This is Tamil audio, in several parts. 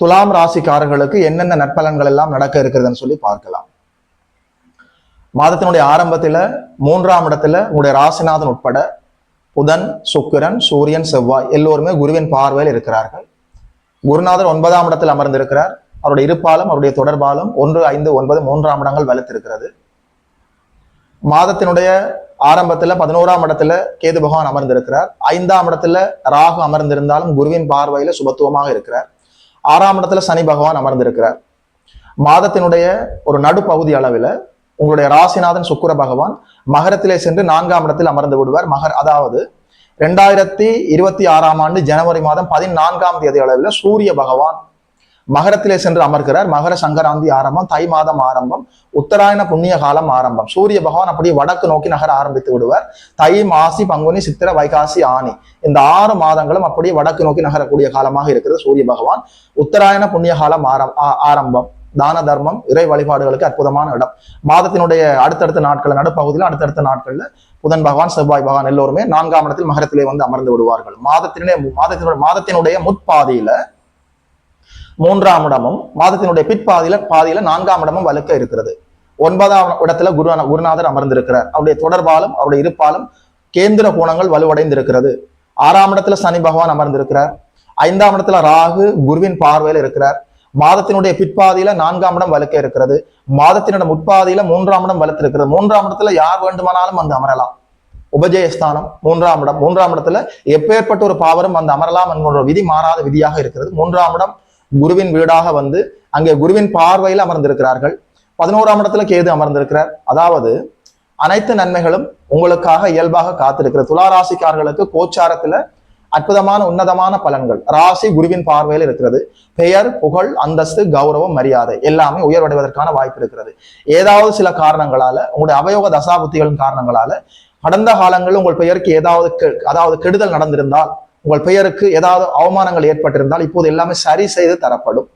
துலாம் ராசிக்காரர்களுக்கு என்னென்ன நற்பலன்கள் எல்லாம் நடக்க இருக்கிறதுன்னு சொல்லி பார்க்கலாம். மாதத்தினுடைய ஆரம்பத்தில் மூன்றாம் இடத்துல உங்களுடைய ராசிநாதன் உட்பட புதன் சுக்கிரன் சூரியன் செவ்வாய் எல்லோருமே குருவின் பார்வையில் இருக்கிறார்கள். குருநாதர் ஒன்பதாம் இடத்தில் அமர்ந்திருக்கிறார். அவருடைய இருப்பாலும் அவருடைய தொடர்பாலும் ஒன்று ஐந்து ஒன்பது மூன்றாம் இடங்கள் வலுத்திருக்கிறது. மாதத்தினுடைய ஆரம்பத்தில் பதினோராம் இடத்துல கேது பகவான் அமர்ந்திருக்கிறார். ஐந்தாம் இடத்துல ராகு அமர்ந்திருந்தாலும் குருவின் பார்வையில சுபத்துவமாக இருக்கிறார். ஆறாம் இடத்துல சனி பகவான் அமர்ந்திருக்கிறார். மாதத்தினுடைய ஒரு நடுப்பகுதி அளவில் உங்களுடைய ராசிநாதன் சுக்கிர பகவான் மகரத்திலே சென்று நான்காம் இடத்தில் அமர்ந்து விடுவார். மகர் அதாவது ரெண்டாயிரத்தி இருபத்தி ஆறாம் ஆண்டு ஜனவரி மாதம் பதினான்காம் தேதி அளவில் சூரிய பகவான் மகரத்திலே சென்று அமர்கிறார். மகர சங்கராந்தி ஆரம்பம் தை மாதம் ஆரம்பம் உத்தராயண புண்ணிய காலம் ஆரம்பம். சூரிய பகவான் அப்படியே வடக்கு நோக்கி நகர ஆரம்பித்து விடுவார். தை மாசி பங்குனி சித்திர வைகாசி ஆணி. இந்த ஆறு மாதங்களும் அப்படியே வடக்கு நோக்கி நகரக்கூடிய காலமாக இருக்கிறது சூரிய பகவான். உத்தராயண புண்ணிய காலம் ஆரம் ஆ- ஆரம்பம். தான தர்மம் இறை வழிபாடுகளுக்கு அற்புதமான இடம். மாதத்தினுடைய அடுத்தடுத்த நாட்கள் நடுப்பகுதியில் அடுத்தடுத்த நாட்களில் புதன் பகவான் செவ்வாய் பகவான் எல்லோருமே நான்காம் இடத்தில் மகரத்திலே வந்து அமர்ந்து விடுவார்கள். மாதத்தினுடைய மாதத்தினுடைய மாதத்தினுடைய முற்பாதியில மூன்றாம் இடமும் மாதத்தினுடைய பிற்பாதியில பாதியில நான்காம் இடமும் வலுக்க இருக்கிறது. ஒன்பதாம் இடத்துல குரு குருநாதர் அமர்ந்திருக்கிறார். அவருடைய தொடர்பாலும் அவருடைய இருப்பாலும் கேந்திர கோணங்கள் வலுவடைந்திருக்கிறது. ஆறாம் இடத்துல சனி பகவான் அமர்ந்திருக்கிறார். ஐந்தாம் இடத்துல ராகு குருவின் பார்வையில் இருக்கிறார். மாதத்தினுடைய பிற்பாதியில நான்காம் இடம் வலுக்க இருக்கிறது. மாதத்தினுடைய முற்பாதியில மூன்றாம் இடம் வலுத்திருக்கிறது. மூன்றாம் இடத்துல யார் வேண்டுமானாலும் வந்து அமரலாம். உபஜயஸ்தானம் மூன்றாம் இடம். மூன்றாம் இடத்துல எப்பேற்பட்ட ஒரு பாவரும் வந்து அமரலாம் என்கிற விதி மாறாத விதியாக இருக்கிறது. மூன்றாம் இடம் குருவின் வீடாக வந்து அங்கே குருவின் பார்வையில் அமர்ந்திருக்கிறார்கள். பதினோராம் இடத்துல கேது அமர்ந்திருக்கிறார். அதாவது அனைத்து நன்மைகளும் உங்களுக்காக இயல்பாக காத்திருக்கிறது. துளாராசிக்காரர்களுக்கு கோச்சாரத்துல அற்புதமான உன்னதமான பலன்கள். ராசி குருவின் பார்வையில் இருக்கிறது. பெயர் புகழ் அந்தஸ்து கௌரவம் மரியாதை எல்லாமே உயர்வடைவதற்கான வாய்ப்பு இருக்கிறது. ஏதாவது சில காரணங்களால உங்களுடைய அவயோக தசாபுத்திகளின் காரணங்களால கடந்த காலங்களில் உங்கள் பெயருக்கு ஏதாவது கெ- அதாவது கெடுதல் நடந்திருந்தால் உங்கள் பெயருக்கு ஏதாவது அவமானங்கள் ஏற்பட்டிருந்தால் இப்போது எல்லாமே சரி செய்து தரப்படும்.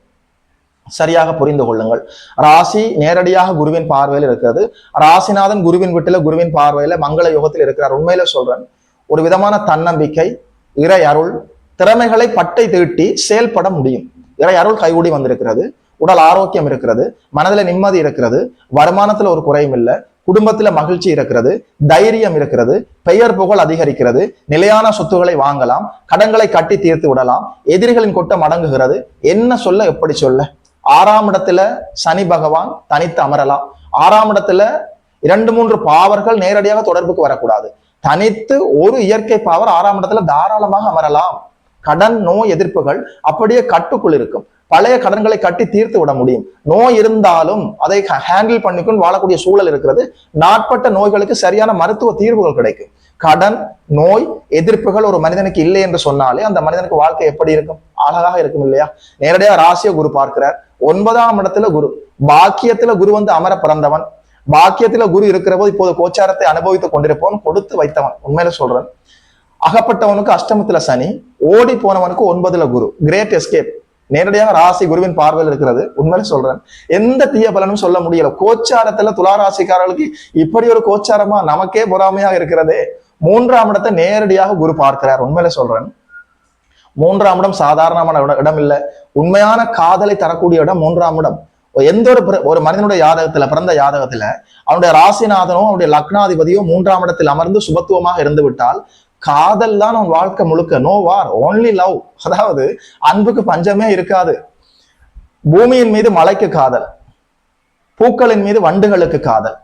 சரியாக புரிந்து கொள்ளுங்கள். ராசி நேரடியாக குருவின் பார்வையில் இருக்கிறது. ராசிநாதன் குருவின் வீட்டில் குருவின் பார்வையில மங்கள யுகத்தில் இருக்கிறார். உண்மையில சொல்றேன் ஒரு விதமான தன்னம்பிக்கை இறை அருள் திறமைகளை பட்டை தீட்டி செயல்பட முடியும். இறை அருள் கைகூடி வந்திருக்கிறது. உடல் ஆரோக்கியம் இருக்கிறது. மனதில் நிம்மதி இருக்கிறது. வருமானத்தில் ஒரு குறையும் இல்லை. குடும்பத்துல மகிழ்ச்சி இருக்கிறது தைரியம் இருக்கிறது பெயர் புகழ் அதிகரிக்கிறது நிலையான சொத்துக்களை வாங்கலாம் கடன்களை கட்டி தீர்த்து விடலாம் எதிரிகளின் கொட்டம் அடங்குகிறது. என்ன சொல்ல எப்படி சொல்ல? ஆறாம் இடத்துல சனி பகவான் தனித்து அமரலாம். ஆறாம் இடத்துல இரண்டு மூன்று பாவர்கள் நேரடியாக தொடர்புக்கு வரக்கூடாது. தனித்து ஒரு இயற்கை பாவர் ஆறாம் இடத்துல தாராளமாக அமரலாம். கடன் நோய் எதிர்ப்புகள் அப்படியே கட்டுக்குள் இருக்கும். பழைய கடன்களை கட்டி தீர்த்து விட முடியும். நோய் இருந்தாலும் அதை ஹேண்டில் பண்ணிக்கொண்டு வாழக்கூடிய சூழல் இருக்கிறது. நாட்பட்ட நோய்களுக்கு சரியான மருத்துவ தீர்வுகள் கிடைக்கும். கடன் நோய் எதிர்ப்புகள் ஒரு மனிதனுக்கு இல்லை என்று சொன்னாலே அந்த மனிதனுக்கு வாழ்க்கை எப்படி இருக்கும்? அழகாக இருக்கும் இல்லையா? நேரடியாக ராசிய குரு பார்க்கிறார். ஒன்பதாம் இடத்துல குரு. பாக்கியத்துல குரு வந்து அமர பிறந்தவன். பாக்கியத்துல குரு இருக்கிற போது இப்போது கோச்சாரத்தை அனுபவித்துக் கொண்டிருப்பவன் கொடுத்து வைத்தவன். உண்மையில சொல்றேன். அகப்பட்டவனுக்கு அஷ்டமத்துல சனி ஓடி போனவனுக்கு ஒன்பதுல குரு. கிரேட் எஸ்கேப் நேரடியாக ராசி குருவின் பார்வையில் இருக்கிறது. உண்மையில சொல்றேன். எந்த தீய பலனும் சொல்ல முடியல. கோச்சாரத்துல துலா ராசிக்காரர்களுக்கு இப்படி ஒரு கோச்சாரமா நமக்கே பொறாமையாக இருக்கிறதே. மூன்றாம் இடத்தை நேரடியாக குரு பார்க்கிறார். உண்மையில சொல்றேன். மூன்றாம் இடம் சாதாரணமான இடம் இடம் உண்மையான காதலை தரக்கூடிய இடம் மூன்றாம் இடம். எந்த ஒரு ஒரு மனிதனுடைய யாதகத்துல பிறந்த யாதகத்துல அவனுடைய ராசிநாதனோ அவனுடைய லக்னாதிபதியோ மூன்றாம் இடத்தில் அமர்ந்து சுபத்துவமாக இருந்து விட்டால் காதல் தான் உன் வாழ்க்கை முழுக்க நோ வார் ஓன்லி லவ் அதாவது அன்புக்கு பஞ்சமே இருக்காது. பூமியின் மீது மலைக்கு காதல். பூக்களின் மீது வண்டுகளுக்கு காதல்.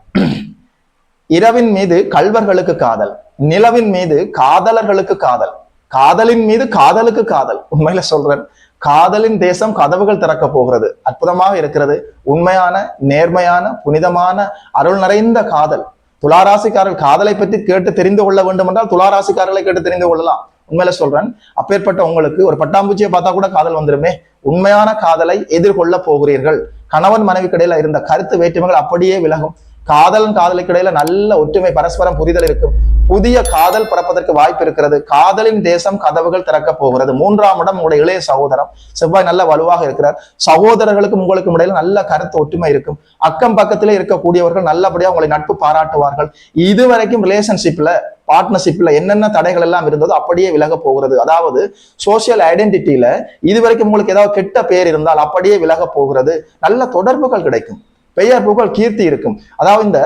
இரவின் மீது கல்வர்களுக்கு காதல். நிலவின் மீது காதலர்களுக்கு காதல். காதலின் மீது காதலுக்கு காதல். உண்மையில சொல்றேன். காதலின் தேசம் கதவுகள் திறக்க போகிறது. அற்புதமாக இருக்கிறது. உண்மையான நேர்மையான புனிதமான அருள் நிறைந்த காதல். துளாராசிக்காரர்கள் காதலை பற்றி கேட்டு தெரிந்து கொள்ள வேண்டும் என்றால் துளாராசிக்காரர்களை கேட்டு தெரிந்து கொள்ளலாம். உண்மையில சொல்றேன். அப்பேற்பட்ட உங்களுக்கு ஒரு பட்டாம்பூச்சியை பார்த்தா கூட காதல் வந்துருமே. உண்மையான காதலை எதிர்கொள்ள போகிறீர்கள். கணவன் மனைவி கடையில இருந்த கருத்து வேற்றுமைகள் அப்படியே விலகும். காதலன் காதலுக்கு இடையில நல்ல ஒற்றுமை பரஸ்பரம் புரிதல் இருக்கும். புதிய காதல் பிறப்பதற்கு வாய்ப்பு இருக்கிறது. காதலின் தேசம் கதவுகள் திறக்க போகிறது. மூன்றாம் இடம் உங்களுடைய இளைய சகோதரம் செவ்வாய் நல்ல வலுவாக இருக்கிறார். சகோதரர்களுக்கும் உங்களுக்கும் இடையில நல்ல கருத்து ஒற்றுமை இருக்கும். அக்கம் பக்கத்திலே இருக்கக்கூடியவர்கள் நல்லபடியாக உங்களை நட்பு பாராட்டுவார்கள். இதுவரைக்கும் ரிலேஷன்ஷிப்ல பார்ட்னர்ஷிப்ல என்னென்ன தடைகள் எல்லாம் இருந்ததோ அப்படியே விலக போகிறது. அதாவது சோசியல் ஐடென்டிட்டியில இதுவரைக்கும் உங்களுக்கு ஏதாவது கெட்ட பேர் இருந்தால் அப்படியே விலக போகிறது. நல்ல தொடர்புகள் கிடைக்கும். பெயர் புகழ் கீர்த்தி இருக்கும். அதாவது இந்த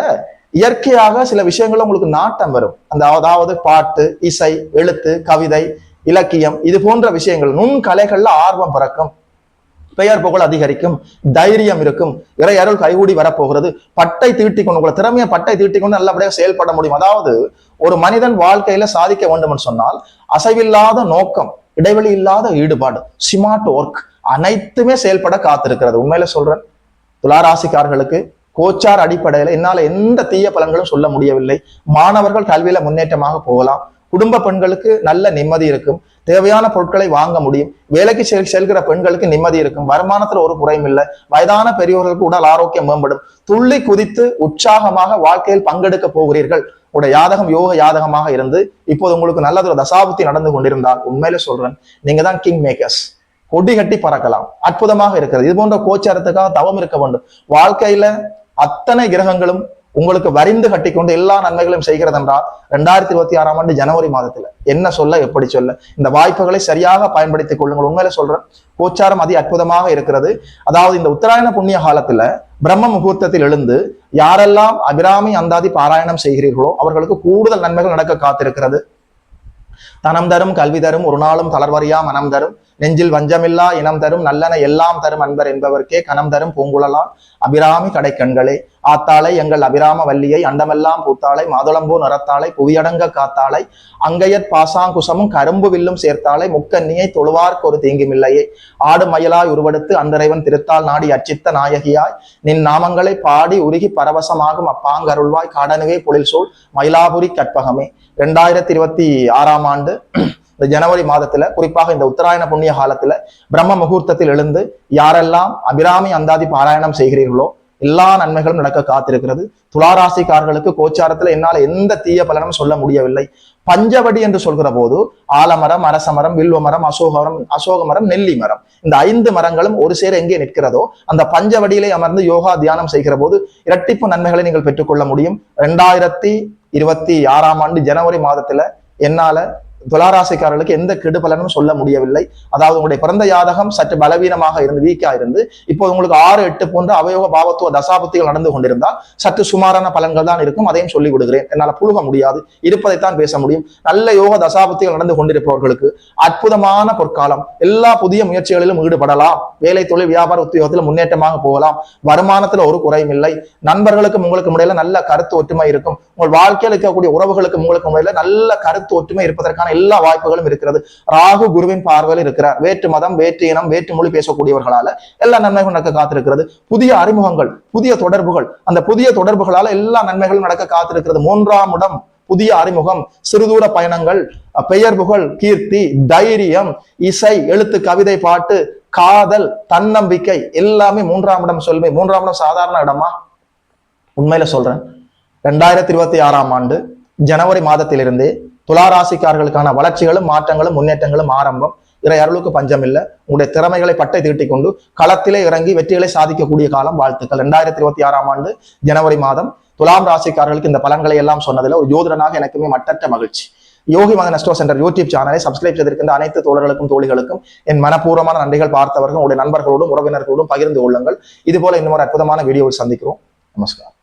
இயற்கையாக சில விஷயங்கள் உங்களுக்கு நாட்டம் வரும். அந்த அதாவது பாட்டு இசை எழுத்து கவிதை இலக்கியம் இது போன்ற விஷயங்கள். நுண் கலைகள்ல ஆர்வம் பிறக்கும். பெயர் புகழ் அதிகரிக்கும். தைரியம் இருக்கும். இறை அருள் கைகூடி வரப்போகிறது. பட்டை தீட்டி கொண்டு உங்களை திறமையை பட்டை தீட்டி கொண்டு நல்லபடியாக செயல்பட முடியும். அதாவது ஒரு மனிதன் வாழ்க்கையில சாதிக்க வேண்டும் என்று சொன்னால் அசைவில்லாத நோக்கம் இடைவெளி இல்லாத ஈடுபாடு ஸ்மார்ட் ஒர்க் அனைத்துமே செயல்பட காத்திருக்கிறது. உண்மையில சொல்றேன். துளாராசிக்காரர்களுக்கு கோச்சார் அடிப்படையில என்னால எந்த தீய பலன்களும் சொல்ல முடியவில்லை. மாணவர்கள் கல்வியில முன்னேற்றமாக போகலாம். குடும்ப பெண்களுக்கு நல்ல நிம்மதி இருக்கும். தேவையான பொருட்களை வாங்க முடியும். வேலைக்கு செல் செல்கிற பெண்களுக்கு நிம்மதி இருக்கும். வருமானத்துல ஒரு குறையும் இல்லை. வயதான பெரியவர்களுக்கு உடல் ஆரோக்கியம் மேம்படும். துள்ளி குதித்து உற்சாகமாக வாழ்க்கையில் பங்கெடுக்க போகிறீர்கள். உடைய யாதகம் யோக யாதகமாக இருந்து இப்போது உங்களுக்கு நல்லதொரு தசாபுத்தி நடந்து கொண்டிருந்தால் உண்மையில சொல்றேன் நீங்க தான் கிங் மேக்கர்ஸ் கொடி கட்டி பறக்கலாம். அற்புதமாக இருக்கிறது. இது போன்ற கோச்சாரத்துக்காக தவம் இருக்க வேண்டும். வாழ்க்கையில அத்தனை கிரகங்களும் உங்களுக்கு வரிந்து கட்டிக்கொண்டு எல்லா நன்மைகளையும் செய்கிறது என்றால் ரெண்டாயிரத்தி இருபத்தி ஆறாம் ஆண்டு ஜனவரி மாதத்துல என்ன சொல்ல எப்படி சொல்ல இந்த வாய்ப்புகளை சரியாக பயன்படுத்திக் கொள்ளுங்கள். உண்மையில சொல்றேன் கோச்சாரம் அதி அற்புதமாக இருக்கிறது. அதாவது இந்த உத்தராயண புண்ணிய காலத்துல பிரம்ம முகூர்த்தத்தில் எழுந்து யாரெல்லாம் அபிராமி அந்தாதி பாராயணம் செய்கிறீர்களோ அவர்களுக்கு கூடுதல் நன்மைகள் நடக்க காத்திருக்கிறது. தனம் தரும் கல்வி தரும் ஒரு நாளும் தளர்வறியா மனம் தரும். நெஞ்சில் வஞ்சமில்லா இனம் தரும் நல்லன எல்லாம் தரும் அன்பர் என்பவர்க்கே கனம் தரும் பூங்குழலான் அபிராமி கடைக்கண்களே. ஆத்தாளை எங்கள் அபிராம வல்லியை அண்டமெல்லாம் பூத்தாளை மாதுளம்பூ நிறத்தாளை புவியடங்க காத்தாளை அங்கையற் பாசாங்குசமும் கரும்பு வில்லும் சேர்த்தாளை முக்கண்ணியை தொழுவார்க்கு ஒரு தீங்குமில்லையே. ஆடு மயிலாய் உருவெடுத்து அந்தரைவன் திருத்தால் நாடி அச்சித்த நாயகியாய் நின் நாமங்களை பாடி உருகி பரவசமாகும் அப்பாங்கருள்வாய் காடனுவே பொழில் சூழ் மயிலாபுரி கற்பகமே. ரெண்டாயிரத்தி இருபத்தி ஆறாம் ஆண்டு இந்த ஜனவரி மாதத்துல குறிப்பாக இந்த உத்தராயண புண்ணிய காலத்துல பிரம்ம முகூர்த்தத்தில் எழுந்து யாரெல்லாம் அபிராமி அந்தாதி பாராயணம் செய்கிறீர்களோ எல்லா நன்மைகளும் நடக்க காத்திருக்கிறது. துளாராசிக்காரர்களுக்கு கோச்சாரத்துல என்னால எந்த தீய பலனும் சொல்ல முடியவில்லை. பஞ்சவடி என்று சொல்கிற போது ஆலமரம் அரசமரம் வில்வ மரம் அசோக மரம் அசோக மரம் நெல்லி மரம். இந்த ஐந்து மரங்களும் ஒரு சேர எங்கே நிற்கிறதோ அந்த பஞ்சவடியிலே அமர்ந்து யோகா தியானம் செய்கிற போது இரட்டிப்பு நன்மைகளை நீங்கள் பெற்றுக்கொள்ள முடியும். ரெண்டாயிரத்தி இருபத்தி ஆறாம் ஆண்டு ஜனவரி மாதத்துல என்னால துளாராசிக்காரர்களுக்கு எந்த கெடுபலனும் சொல்ல முடியவில்லை. அதாவது உங்களுடைய பிறந்த யாதகம் சற்று பலவீனமாக இருந்து வீக்கா இருந்து இப்போ உங்களுக்கு ஆறு எட்டு போன்ற அவயோக பாவத்துவ தசாபத்திகள் நடந்து கொண்டிருந்தால் சற்று சுமாரான பலன்கள் தான் இருக்கும். அதையும் சொல்லி கொடுக்கிறேன். என்னால் புழுக முடியாது. இருப்பதைத்தான் பேச முடியும். நல்ல யோக தசாபத்திகள் நடந்து கொண்டிருப்பவர்களுக்கு அற்புதமான பொற்காலம். எல்லா புதிய முயற்சிகளிலும் ஈடுபடலாம். வேலை தொழில் வியாபார உத்தியோகத்தில் முன்னேற்றமாக போகலாம். வருமானத்தில் ஒரு குறையும் இல்லை. நண்பர்களுக்கும் உங்களுக்கு இடையில நல்ல கருத்து ஒற்றுமை இருக்கும். உங்கள் வாழ்க்கையில் இருக்கக்கூடிய உறவுகளுக்கு உங்களுக்கு இடையில நல்ல கருத்து ஒற்றுமை இருப்பதற்கான எல்லா வாய்ப்புகளும் இருக்கிறது. ராகு குருவின் பார்வையில் இருக்கிறார். வேற்று மதம் வேற்று இனம் வேற்று மொழி பேசக்கூடியவர்களால எல்லா நன்மைகளும் நடக்க காத்திருக்கிறது. புதிய அறிமுகங்கள் புதிய தொடர்புகள் அந்த புதிய தொடர்புகளால எல்லா நன்மைகளும் நடக்க காத்திருக்கிறது. மூன்றாம் இடம் புதிய அறிமுகம் சிறுதூர பயணங்கள் பெயர் புகழ் கீர்த்தி தைரியம் இசை எழுத்து கவிதை பாட்டு காதல் தன்னம்பிக்கை எல்லாமே மூன்றாம் இடம் சொல்லுமே. மூன்றாம் இடம் சாதாரண இடமா? உண்மையில சொல்றேன். ரெண்டாயிரத்தி இருபத்தி ஆறாம் ஆண்டு ஜனவரி மாதத்திலிருந்தே துளாராசிக்காரர்களுக்கான வளர்ச்சிகளும் மாற்றங்களும் முன்னேற்றங்களும் ஆரம்பம். இறை அருளுக்கு பஞ்சம் இல்லை உங்களுடைய திறமைகளை பட்டை தீட்டிக் கொண்டு களத்திலே இறங்கி வெற்றிகளை சாதிக்கக்கூடிய காலம் வாழ்த்துக்கள். ரெண்டாயிரத்தி இருபத்தி ஆறாம் ஆண்டு ஜனவரி மாதம் துலாம் ராசிக்காரர்களுக்கு இந்த பலன்களை எல்லாம் சொன்னதில் ஒரு யோதரனாக எனக்குமே மட்டற்ற மகிழ்ச்சி. யோகி மகன் நெஸ்டோ சென்டர் யூடியூப் சேனலை சப்ஸ்கிரைப் செய்திருக்கின்ற அனைத்து தோழர்களுக்கும் தோழிகளுக்கும் என் மனப்பூர்வமான நன்றிகள் பார்த்தவர்கள் உங்களுடைய நண்பர்களோடும் உறவினர்களோடும் பகிர்ந்து கொள்ளுங்கள். இதுபோல இன்னும் ஒரு அற்புதமான வீடியோவில் சந்திக்கிறோம். நமஸ்காரம்.